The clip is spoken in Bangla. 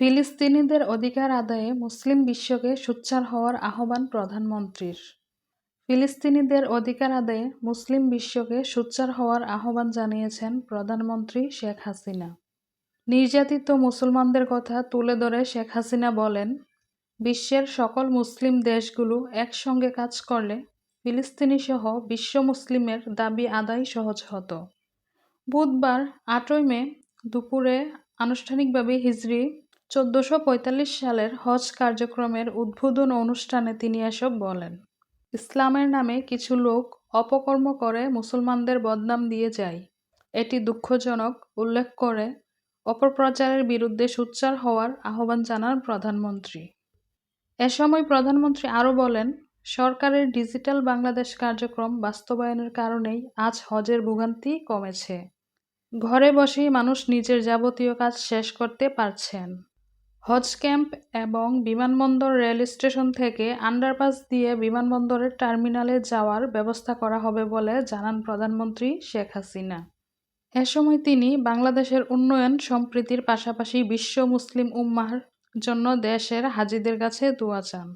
ফিলিস্তিনিদের অধিকার আদায়ে মুসলিম বিশ্বকে সোচ্চার হওয়ার আহ্বান প্রধানমন্ত্রীর। ফিলিস্তিনিদের অধিকার আদায়ে মুসলিম বিশ্বকে সোচ্চার হওয়ার আহ্বান জানিয়েছেন প্রধানমন্ত্রী শেখ হাসিনা। নির্যাতিত মুসলমানদের কথা তুলে ধরে শেখ হাসিনা বলেন, বিশ্বের সকল মুসলিম দেশগুলো একসঙ্গে কাজ করলে ফিলিস্তিনিসহ বিশ্ব মুসলিমের দাবি আদায় সহজ হতো। বুধবার আটই মে দুপুরে আনুষ্ঠানিকভাবে হিজরি চোদ্দশো সালের হজ কার্যক্রমের উদ্বোধন অনুষ্ঠানে তিনি এসব বলেন। ইসলামের নামে কিছু লোক অপকর্ম করে মুসলমানদের বদনাম দিয়ে যায়। এটি দুঃখজনক, উল্লেখ করে অপপ্রচারের বিরুদ্ধে সোচ্চার হওয়ার আহ্বান জানান প্রধানমন্ত্রী। এ সময় প্রধানমন্ত্রী আরও বলেন, সরকারের ডিজিটাল বাংলাদেশ কার্যক্রম বাস্তবায়নের কারণেই আজ হজের ভোগান্তি কমেছে। ঘরে বসেই মানুষ নিজের যাবতীয় কাজ শেষ করতে পারছেন। হজ ক্যাম্প এবং বিমানবন্দর রেল স্টেশন থেকে আন্ডারপাস দিয়ে বিমানবন্দরের টার্মিনালে যাওয়ার ব্যবস্থা করা হবে বলে জানান প্রধানমন্ত্রী শেখ হাসিনা। এ সময় তিনি বাংলাদেশের উন্নয়ন সম্প্রীতির পাশাপাশি বিশ্ব মুসলিম উম্মার জন্য দেশের হাজিদের কাছে দোয়া চান।